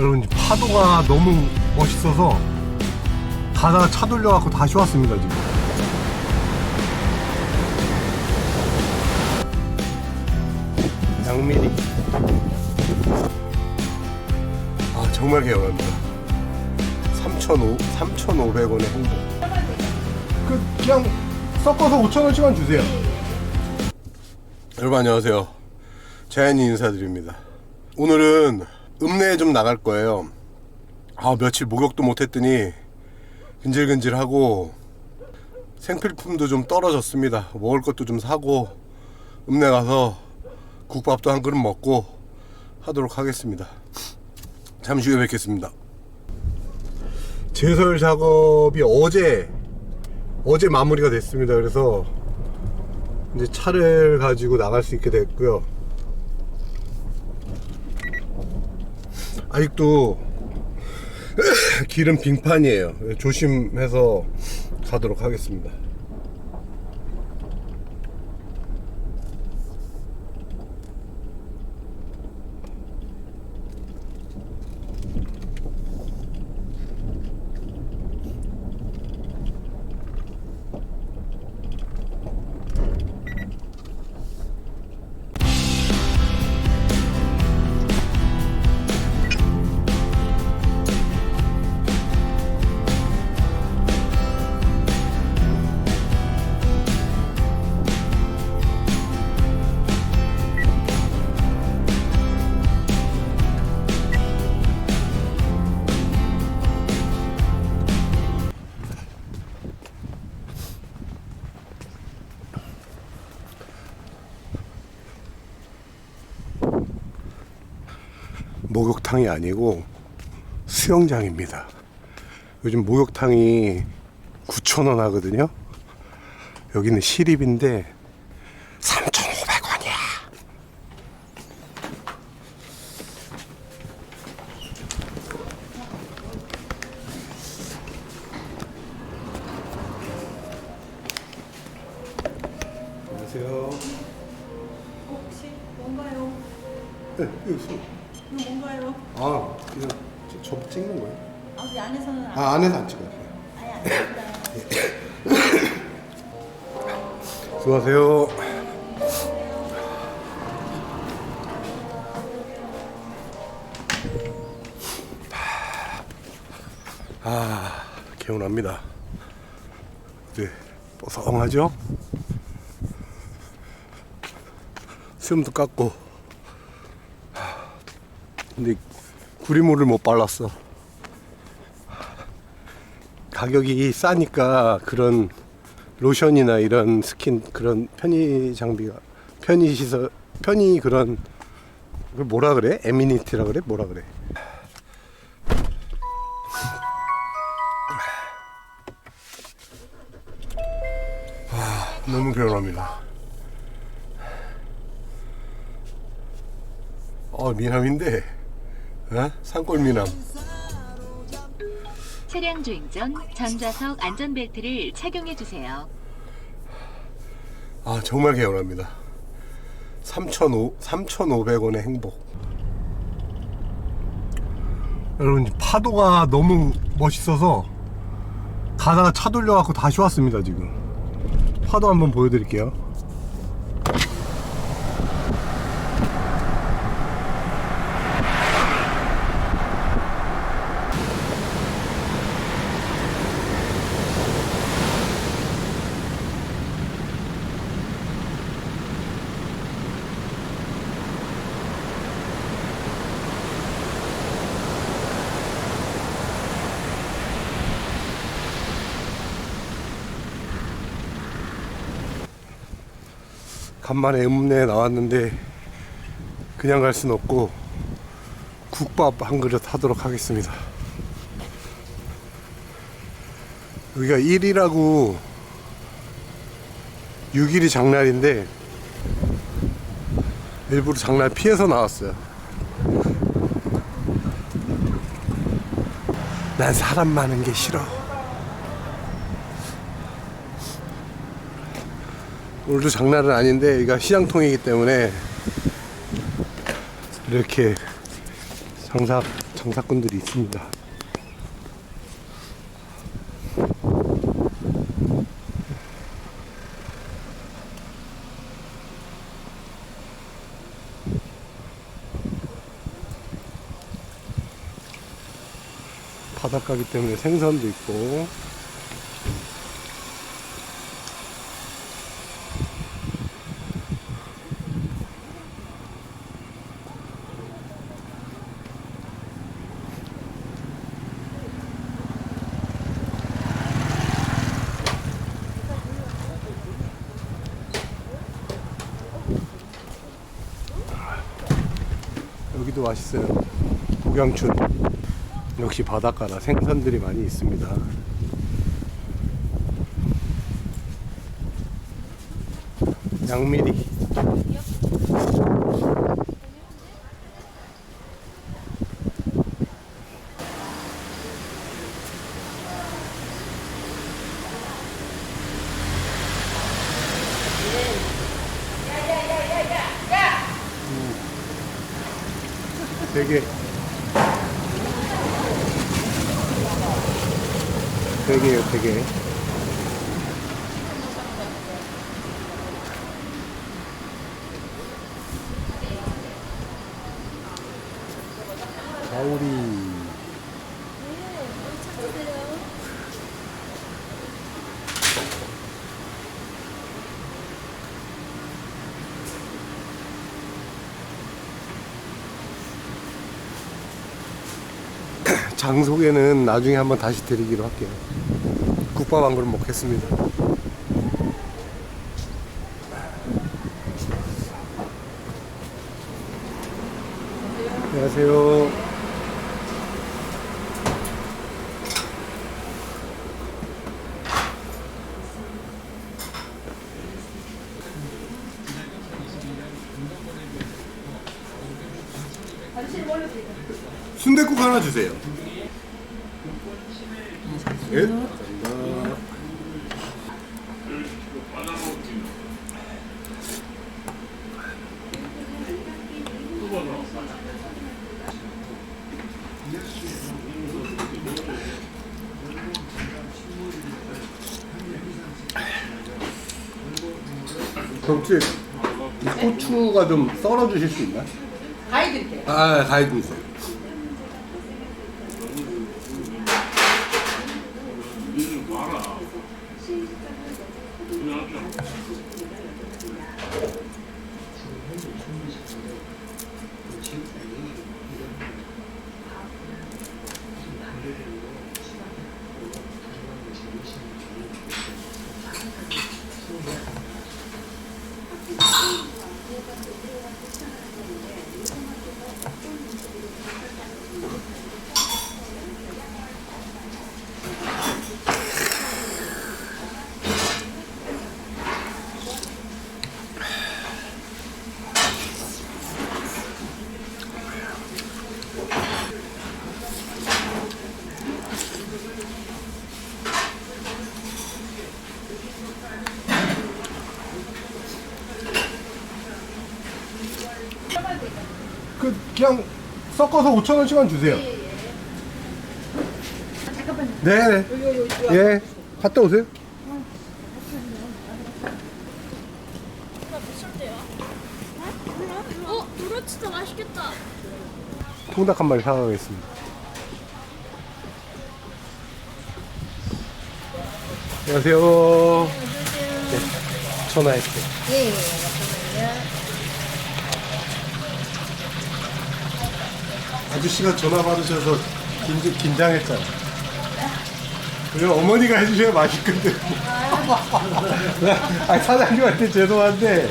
여러분 파도가 너무 멋있어서 가다가 차 돌려갖고 다시 왔습니다 지금. 양미리. 아 정말 개운합니다. 3,500, 3,500원의 행복 그 그냥 섞어서 5,000원씩만 주세요. 여러분 안녕하세요. 자연이 인사드립니다. 오늘은 읍내에 좀 나갈 거예요. 아 며칠 목욕도 못 했더니 근질근질하고 생필품도 좀 떨어졌습니다. 먹을 것도 좀 사고 읍내 가서 국밥도 한 그릇 먹고 하도록 하겠습니다. 잠시 후에 뵙겠습니다. 제설 작업이 어제 어제 마무리가 됐습니다. 그래서 이제 차를 가지고 나갈 수 있게 됐고요 아직도 길은 빙판이에요. 조심해서 가도록 하겠습니다. 목욕탕이 아니고 수영장입니다. 요즘 목욕탕이 9,000원 하거든요. 여기는 시립인데 3,500원이야. 안녕하세요. 혹시 뭔가요? 네, 여기 있어. 이거 뭔가요? 아, 그냥 저- 저 찍는 거예요? 아, 이 안에서는 안, 아, 안에서 안 찍어요. 아예 안 됩니다. 수고하세요. 아, 개운합니다. 네, 뽀송하죠? 수염도 깎고. 근데 구리물을 못 발랐어. 가격이 싸니까 그런 로션이나 이런 스킨 그런 편의 장비가 편의 시설 편의 그런 그 뭐라 그래? 에미니티라 그래? 뭐라 그래? 아 너무 개운합니다. 어 미남인데 어? 산골 미남. 차량 주행 전 전좌석 안전벨트를 착용해 주세요. 아 정말 개운합니다. 3,500, 3,500원의 행복. 여러분 파도가 너무 멋있어서 가다가 차 돌려갖고 다시 왔습니다 지금. 파도 한번 보여드릴게요 간만에 읍내에 나왔는데 그냥 갈 순 없고 국밥 한 그릇 하도록 하겠습니다. 여기가 1일하고 6일이 장날인데 일부러 장날 피해서 나왔어요. 난 사람 많은 게 싫어. 오늘도 장날은 아닌데 여기가 시장통이기 때문에 이렇게 장사 장사꾼들이 있습니다. 바닷가기 때문에 생선도 있고 여기도 맛있어요. 복양춘. 역시 바닷가라 생선들이 많이 있습니다. 양미리. 되게 되게요 되게 가오리 장 소개는 나중에 한번 다시 드리기로 할게요. 국밥 한 그릇 먹겠습니다. 안녕하세요. 순대국 하나 주세요. 예? 감사합니다. 혹시 이 고추가 좀 썰어 주실 수 있나요? 가이드게. 아, 가이드 있어요. 그 그냥 섞어서 5천 원씩만 주세요. 잠깐만요. 네, 네. 예, 갔다 오세요. 어, 누러 진짜 맛있겠다. 통닭 한 마리 사가겠습니다. 안녕하세요. 네, 전화했어요. 예, 예, 잠깐만요. 아저씨가 전화 받으셔서 긴, 긴장했잖아. 그냥 어머니가 해주셔야 맛있거든. 아, 사장님한테 죄송한데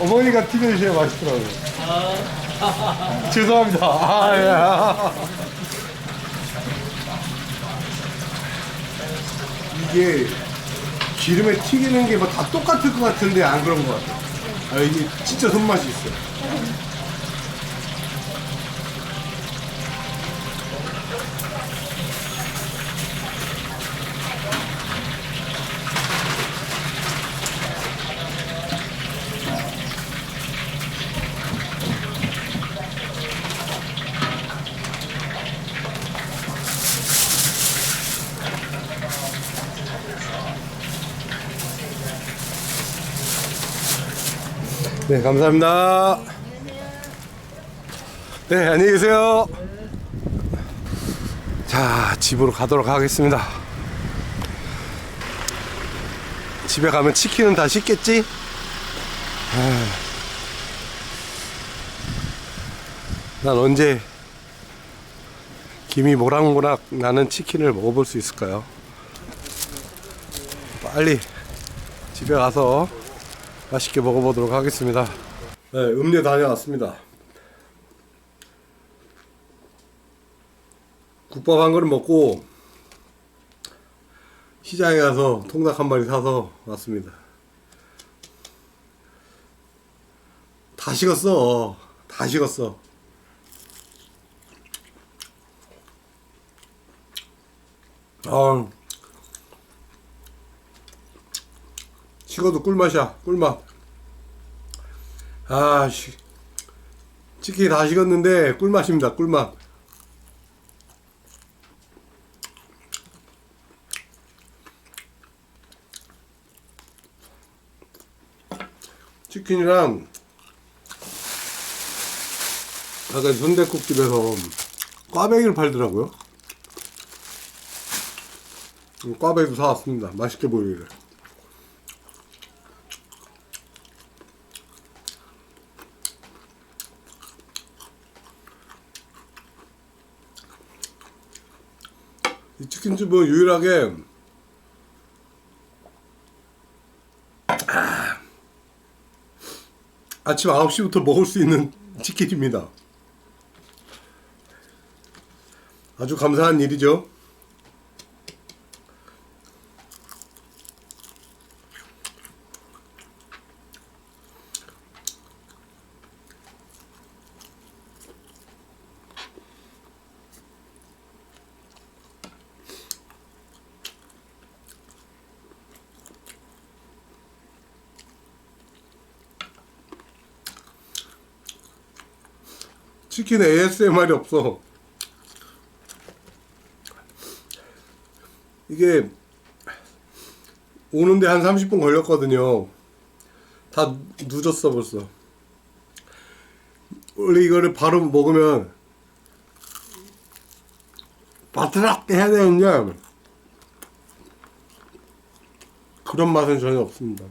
어머니가 튀겨주셔야 맛있더라고요. 죄송합니다. 아, 예. 아. 이게 기름에 튀기는 게 뭐 다 똑같을 것 같은데 안 그런 것 같아. 아, 이게 진짜 손맛이 있어요. 네, 감사합니다. 네, 안녕히 계세요. 자, 집으로 가도록 하겠습니다. 집에 가면 치킨은 다 식겠지? 아. 난 언제 김이 모락모락 나는 치킨을 먹어볼 수 있을까요? 빨리 집에 가서 맛있게 먹어보도록 하겠습니다. 네, 음료 다녀왔습니다. 국밥 한 그릇 먹고 시장에 가서 통닭 한 마리 사서 왔습니다. 다 식었어. 다 식었어. 아, 식어도 꿀맛이야. 꿀맛. 아, 씨. 치킨이 다 식었는데 꿀맛입니다. 꿀맛. 치킨이랑 아까 순대국집에서 꽈배기를 팔더라고요. 음, 꽈배기도 사왔습니다. 맛있게 보이기를. 이 치킨집은 유일하게 아, 아침 9시부터 먹을 수 있는 치킨입니다. 아주 감사한 일이죠. 치킨 ASMR이 없어. 이게 오는데 한 30분 걸렸거든요. 다 늦었어 벌써. 원래 이거를 바로 먹으면 바트락 해야 되는데 그런 맛은 전혀 없습니다.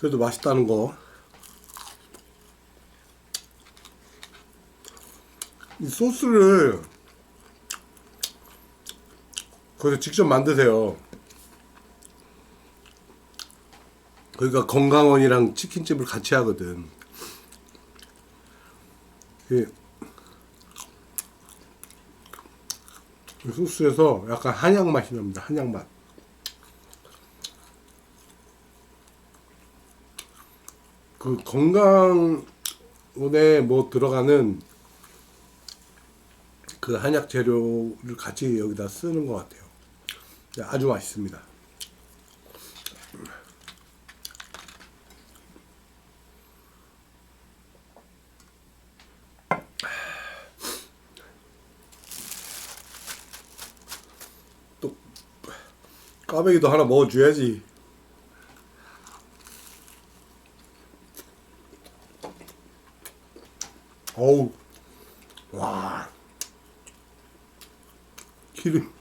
그래도 맛있다는 거. 이 소스를 거기서 직접 만드세요. 거기가 건강원이랑 치킨집을 같이 하거든. 그이 소스에서 약간 한약 맛이 납니다. 한약 맛. 그 건강원에 뭐 들어가는 그 한약 재료를 같이 여기다 쓰는 것 같아요. 네, 아주 맛있습니다. 또 까베기도 하나 먹어줘야지. 어우, 와, 기름.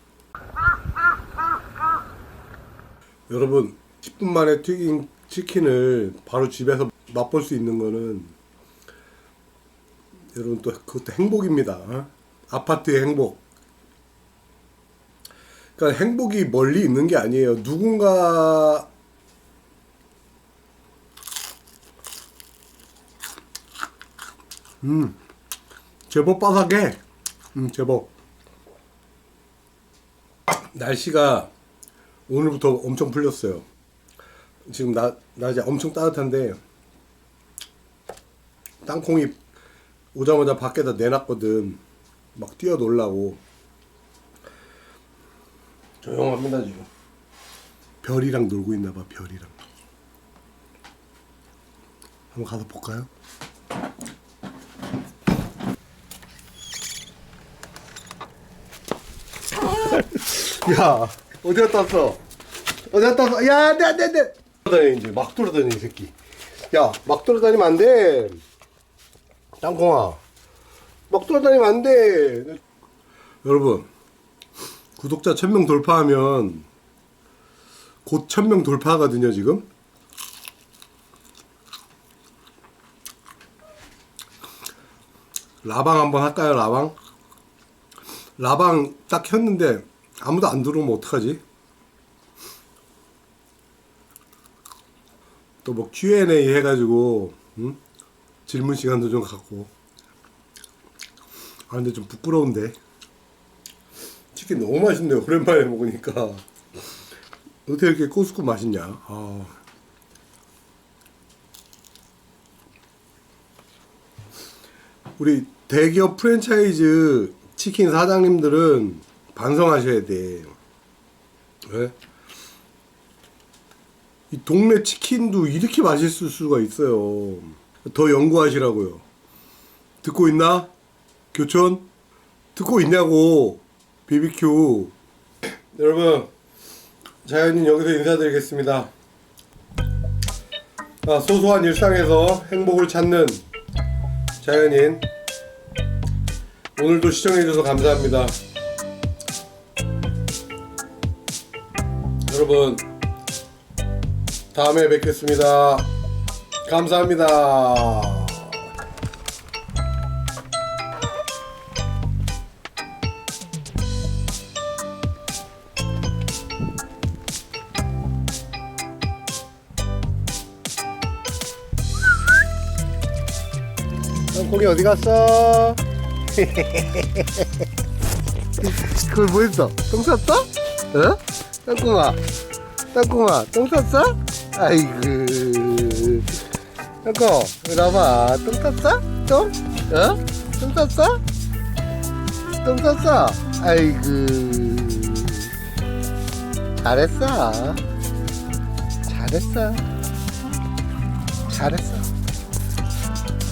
여러분, 10분 만에 튀긴 치킨을 바로 집에서 맛볼 수 있는 거는 여러분 또 그것도 행복입니다. 어? 아파트의 행복. 그러니까 행복이 멀리 있는 게 아니에요. 누군가 음, 제법 바삭해. 음, 제법. 날씨가 오늘부터 엄청 풀렸어요. 지금 나, 낮에 엄청 따뜻한데, 땅콩이 오자마자 밖에다 내놨거든. 막 뛰어놀라고. 조용합니다, 지금. 별이랑 놀고 있나봐, 별이랑. 한번 가서 볼까요? 야 어디 갔다 왔어? 어디 갔다 왔어? 야 안 돼 안 돼 안 돼! 돌아다니지 막 돌아다니 이 새끼. 야 막 돌아다니면 안 돼. 땅콩아. 막 돌아다니면 안 돼. 여러분 구독자 1000명 돌파하면 곧 1000명 돌파하거든요 지금? 라방 한번 할까요 라방? 라방 딱 켰는데 아무도 안 들어오면 어떡하지? 또 뭐 Q&A 해가지고 응? 질문 시간도 좀 갖고 아 근데 좀 부끄러운데 치킨 너무 맛있네요 오랜만에 먹으니까 어떻게 이렇게 꼬스고 맛있냐 아. 우리 대기업 프랜차이즈 치킨 사장님들은 반성하셔야 돼. 왜? 이 동네 치킨도 이렇게 맛있을 수가 있어요. 더 연구하시라고요. 듣고 있나? 교촌? 듣고 있냐고. BBQ. 여러분, 자연인 여기서 인사드리겠습니다. 아, 소소한 일상에서 행복을 찾는 자연인 오늘도 시청해주셔서 감사합니다. 여러분 다음에 뵙겠습니다. 감사합니다. 땅콩이 어디 갔어? 그걸 뭐 했어? 똥 쌌어? 어? 땅콩아 땅콩아 똥 쌌어? 아이고 땅콩 이리 와봐 똥 쌌어? 똥? 어? 똥 쌌어? 똥 쌌어? 아이고 잘했어 잘했어 잘했어